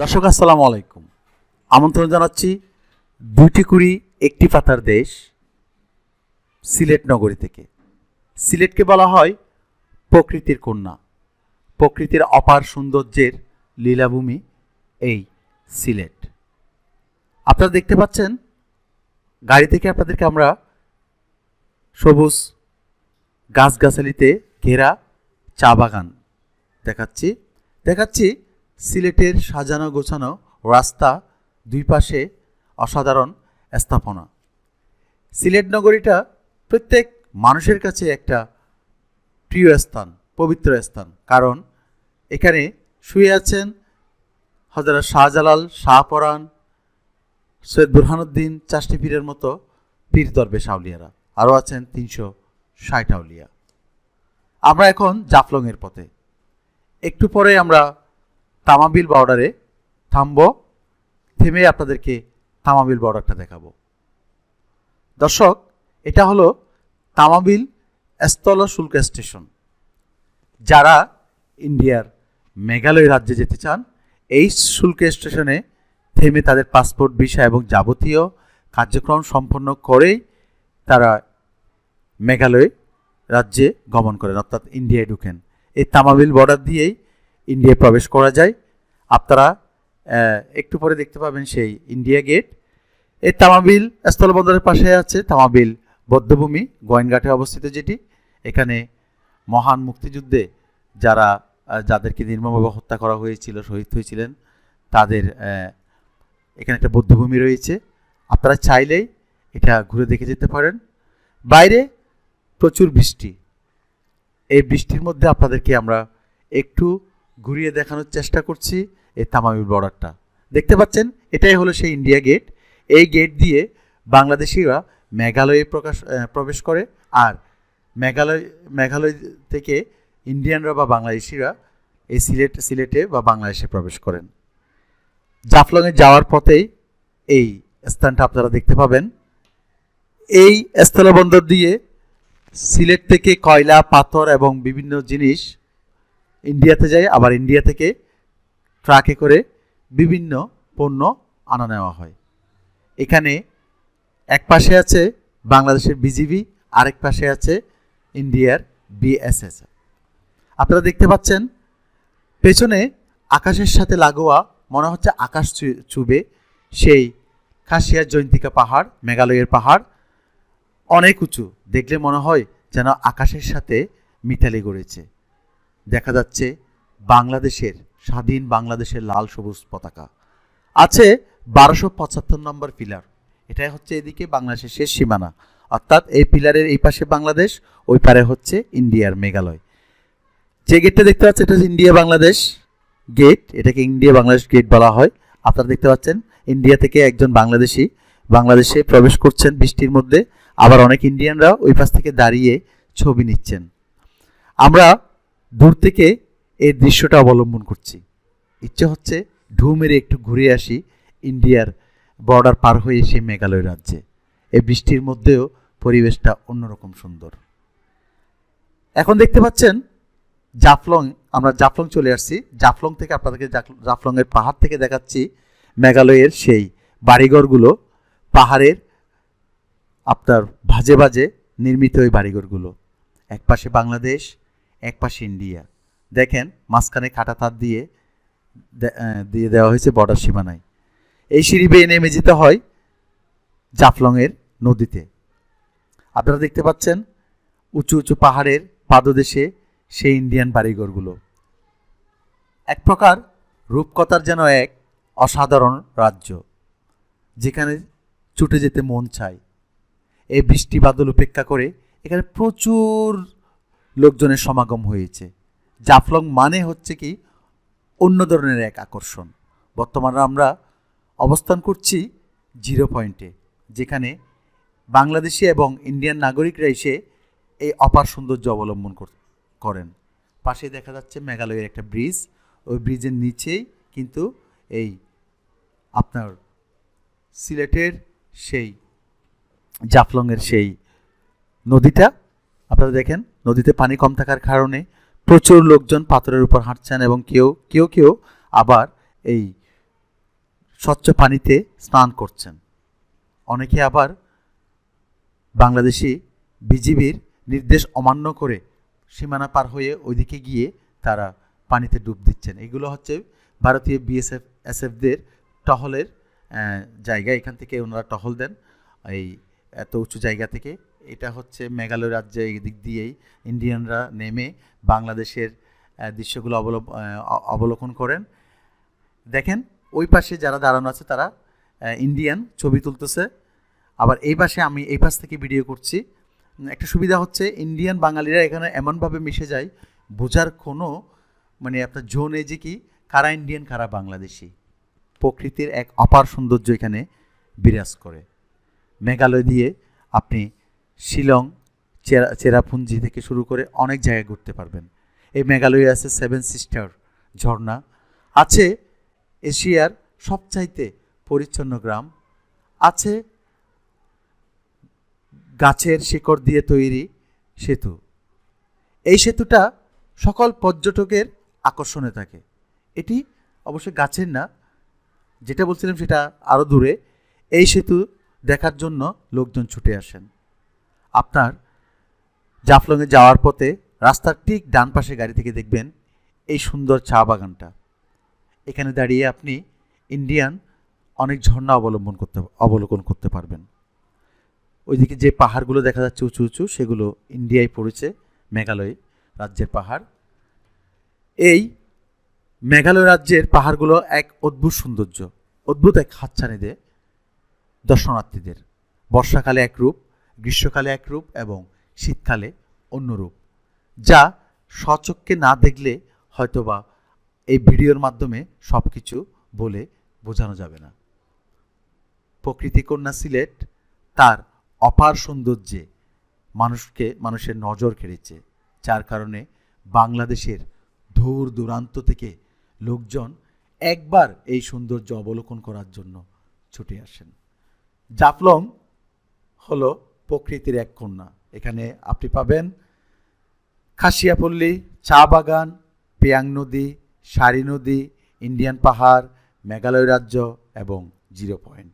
দর্শক, আসসালামু আলাইকুম। আমন্ত্রণ জানাচ্ছি দুইটি কুড়ি, একটি পাতার দেশ, সিলেট নগরী থেকে। সিলেটকে বলা হয় প্রকৃতির কন্যা। প্রকৃতির অপার সৌন্দর্যের লীলাভূমি এই সিলেট। আপনারা দেখতে পাচ্ছেন, গাড়ি থেকে আপনাদেরকে আমরা সবুজ গাছগাছালিতে ঘেরা চা বাগান দেখাচ্ছি। দেখাচ্ছি সিলেটের সাজানো গোছানো রাস্তা দুই পাশে অসাধারণ স্থাপনা। সিলেট নগরীটা প্রত্যেক মানুষের কাছে একটা প্রিয় স্থান, পবিত্র স্থান। কারণ এখানে শুয়ে আছেন হজরত শাহজালাল শাহপরাণ সৈয়দ বুরহানুদ্দিন চাষটি পীরের মতো পীর দরবেশ আউলিয়ারা। আরও আছেন তিনশো ষাট আউলিয়া। আমরা এখন জাফলংয়ের পথে। একটু পরে আমরা তামাবিল বর্ডারে থামব। থেমে আপনাদেরকে তামাবিল বর্ডারটা দেখাবো। দর্শক, এটা হলো তামাবিল স্থল শুল্ক স্টেশন। যারা ইন্ডিয়ার মেঘালয় রাজ্যে যেতে চান, এই শুল্ক স্টেশনে থেমে তাদের পাসপোর্ট, ভিসা এবং যাবতীয় কার্যক্রম সম্পন্ন করেই তারা মেঘালয় রাজ্যে গমন করেন, অর্থাৎ ইন্ডিয়ায় ঢুকেন। এই তামাবিল বর্ডার দিয়েই ইন্ডিয়ায় প্রবেশ করা যায়। আপনারা একটু পরে দেখতে পাবেন সেই ইন্ডিয়া গেট এই তামাবিল স্থলবন্দরের পাশে আছে তামাবিল বৌদ্ধভূমি, গোয়েনঘাটে অবস্থিত যেটি। এখানে মহান মুক্তিযুদ্ধে যারা যাদেরকে নির্মমভাবে হত্যা করা হয়েছিল, শহীদ হয়েছিলেন, তাদের এখানে একটা বৌদ্ধভূমি রয়েছে। আপনারা চাইলেই এটা ঘুরে দেখে যেতে পারেন। বাইরে প্রচুর বৃষ্টি। এই বৃষ্টির মধ্যে আপনাদেরকে আমরা একটু ঘুরিয়ে দেখানোর চেষ্টা করছি এই তামামিল বর্ডারটা। দেখতে পাচ্ছেন, এটাই হলো সেই ইন্ডিয়া গেট। এই গেট দিয়ে বাংলাদেশিরা মেঘালয়ে প্রকাশ প্রবেশ করে আর মেঘালয় মেঘালয় থেকে ইন্ডিয়ানরা বা বাংলাদেশিরা এই সিলেট, সিলেটে বা বাংলাদেশে প্রবেশ করেন। জাফলংয়ে যাওয়ার পথেই এই স্থানটা আপনারা দেখতে পাবেন। এই স্থলবন্দর দিয়ে সিলেট থেকে কয়লা, পাথর এবং বিভিন্ন জিনিস ইন্ডিয়াতে যায় আবার ইন্ডিয়া থেকে ট্রাকে করে বিভিন্ন পণ্য আনা নেওয়া হয়। এখানে এক পাশে আছে বাংলাদেশের বিজিবি, আরেক পাশে আছে ইন্ডিয়ার বিএসএস। আপনারা দেখতে পাচ্ছেন, পেছনে আকাশের সাথে লাগোয়া, মনে হচ্ছে আকাশ ছুবে সেই খাসিয়ার জয়ন্তিকা পাহাড়, মেঘালয়ের পাহাড়, অনেক উঁচু। দেখলে মনে হয় যেন আকাশের সাথে মিতালি গড়েছে। দেখা যাচ্ছে বাংলাদেশের, স্বাধীন বাংলাদেশের লাল সবুজ পতাকা। আছে বারোশো পঁচাত্তর নম্বর পিলার। এটাই হচ্ছে এদিকে বাংলাদেশের শেষ সীমানা। অর্থাৎ এই পিলারের এই পাশে বাংলাদেশ, ওই পারে হচ্ছে ইন্ডিয়ার মেঘালয়। যে গেটটা দেখতে পাচ্ছেন, এটা হচ্ছে ইন্ডিয়া বাংলাদেশ গেট। এটাকে ইন্ডিয়া বাংলাদেশ গেট বলা হয়। আপনারা দেখতে পাচ্ছেন, ইন্ডিয়া থেকে একজন বাংলাদেশি বাংলাদেশে প্রবেশ করছেন বৃষ্টির মধ্যে। আবার অনেক ইন্ডিয়ানরা ওই পাশ থেকে দাঁড়িয়ে ছবি নিচ্ছেন। আমরা দূর থেকে এই দৃশ্যটা অবলম্বন করছি। ইচ্ছে হচ্ছে ঢু মেরে একটু ঘুরে আসি ইন্ডিয়ার বর্ডার পার হয়ে এসে মেঘালয় রাজ্যে। এই বৃষ্টির মধ্যেও পরিবেশটা অন্যরকম সুন্দর। এখন দেখতে পাচ্ছেন জাফলং, আমরা জাফলং চলে আসছি। জাফলং থেকে আপনাদেরকে জাফ- জাফলংয়ের পাহাড় থেকে দেখাচ্ছি মেঘালয়ের সেই বাড়িঘরগুলো। পাহাড়ের আপনার ভাজে ভাজে নির্মিত ওই বাড়িঘরগুলো। এক পাশে বাংলাদেশ এক পাশে ইন্ডিয়া। দেখেন, মাঝখানে কাটা তার দিয়ে দিয়ে দেওয়া হয়েছে বর্ডার সীমানায়। এই সিঁড়ি বেয়ে নেমে যেতে হয় জাফলংয়ের নদীতে। আপনারা দেখতে পাচ্ছেন, উঁচু উঁচু পাহাড়ের পাদদেশে সেই ইন্ডিয়ান বাড়িঘরগুলো। এক প্রকার রূপকথার যেন এক অসাধারণ রাজ্য, যেখানে ছুটে যেতে মন চায়। এই বৃষ্টি বাদল উপেক্ষা করে এখানে প্রচুর লোকজনের সমাগম হয়েছে। জাফলং মানে হচ্ছে কি অন্য ধরনের এক আকর্ষণ। বর্তমানে আমরা অবস্থান করছি জিরো পয়েন্টে, যেখানে বাংলাদেশি এবং ইন্ডিয়ান নাগরিকরা এসে এই অপার সৌন্দর্য অবলম্বন কর- করেন। পাশে দেখা যাচ্ছে মেঘালয়ের একটা ব্রিজ। ওই ব্রিজের নিচেই কিন্তু এই আপনার সিলেটের সেই, জাফলংয়ের সেই নদীটা আপনারা দেখেন, নদীতে পানি কম থাকার কারণে প্রচুর লোকজন পাথরের উপর হাঁটছেন এবং কেউ কেউ কেউ আবার এই স্বচ্ছ পানিতে স্নান করছেন। অনেকে আবার বাংলাদেশি বিজিবির নির্দেশ অমান্য করে সীমানা পার হয়ে ওইদিকে গিয়ে তারা পানিতে ডুব দিচ্ছেন। এগুলো হচ্ছে ভারতীয় বিএসএফ, এসএফদের টহলের জায়গা। এখান থেকে ওনারা টহল দেন। এই এত উঁচু জায়গা থেকে এটা হচ্ছে মেঘালয় রাজ্যে এই দিক দিয়েই ইন্ডিয়ানরা নেমে বাংলাদেশের দৃশ্যগুলো অবলম্ব অবলোকন করেন। দেখেন, ওই পাশে যারা দাঁড়ানো আছে তারা ইন্ডিয়ান, ছবি তুলতেছে। আবার এই পাশে আমি এই পাশ থেকে ভিডিও করছি। একটা সুবিধা হচ্ছে ইন্ডিয়ান বাঙালিরা এখানে এমনভাবে মিশে যায়, বোঝার কোনো মানে আপনার জোন যে কি, কারা ইন্ডিয়ান, কারা বাংলাদেশি। প্রকৃতির এক অপার সৌন্দর্য এখানে বিরাজ করে। মেঘালয় দিয়ে আপনি শিলং, চেরা, চেরাপুঞ্জি থেকে শুরু করে অনেক জায়গায় ঘুরতে পারবেন। এই মেঘালয়ে আছে সেভেন সিস্টার ঝর্ণা আছে এশিয়ার সবচাইতে পরিচ্ছন্ন গ্রাম, আছে গাছের শিকড় দিয়ে তৈরি সেতু। এই সেতুটা সকল পর্যটকের আকর্ষণে থাকে। এটি অবশ্যই গাছের না, যেটা বলছিলাম সেটা আরও দূরে। এই সেতু দেখার জন্য লোকজন ছুটে আসেন। আপনার জাফলংয়ে যাওয়ার পথে রাস্তার ঠিক ডান পাশে গাড়ি থেকে দেখবেন এই সুন্দর চা বাগানটা। এখানে দাঁড়িয়ে আপনি ইন্ডিয়ান অনেক ঝর্ণা অবলম্বন করতে, অবলোকন করতে পারবেন। ওইদিকে যে পাহাড়গুলো দেখা যাচ্ছে উঁচু উঁচু, সেগুলো ইন্ডিয়ায় পড়েছে, মেঘালয় রাজ্যের পাহাড়। এই মেঘালয় রাজ্যের পাহাড়গুলো এক অদ্ভুত সৌন্দর্য, অদ্ভুত এক হাতছানি দেয় দর্শনার্থীদের। বর্ষাকালে এক রূপ গ্রীষ্মকালে একরূপ এবং শীতকালে অন্যরূপ, যা স্বচক্ষে না দেখলে হয়তোবা এই ভিডিওর মাধ্যমে সব কিছু বলে বোঝানো যাবে না। প্রকৃতি কন্যা সিলেট তার অপার সৌন্দর্যে মানুষকে মানুষের নজর কেড়েছে, যার কারণে বাংলাদেশের দূর দূরান্ত থেকে লোকজন একবার এই সৌন্দর্য অবলোকন করার জন্য ছুটে আসেন। জাফলং হলো প্রকৃতির এক কন্যা। এখানে আপনি পাবেন খাসিয়াপল্লী, চা বাগান, পেয়াং নদী, সারি নদী, ইন্ডিয়ান পাহাড়, মেঘালয় রাজ্য এবং জিরো পয়েন্ট।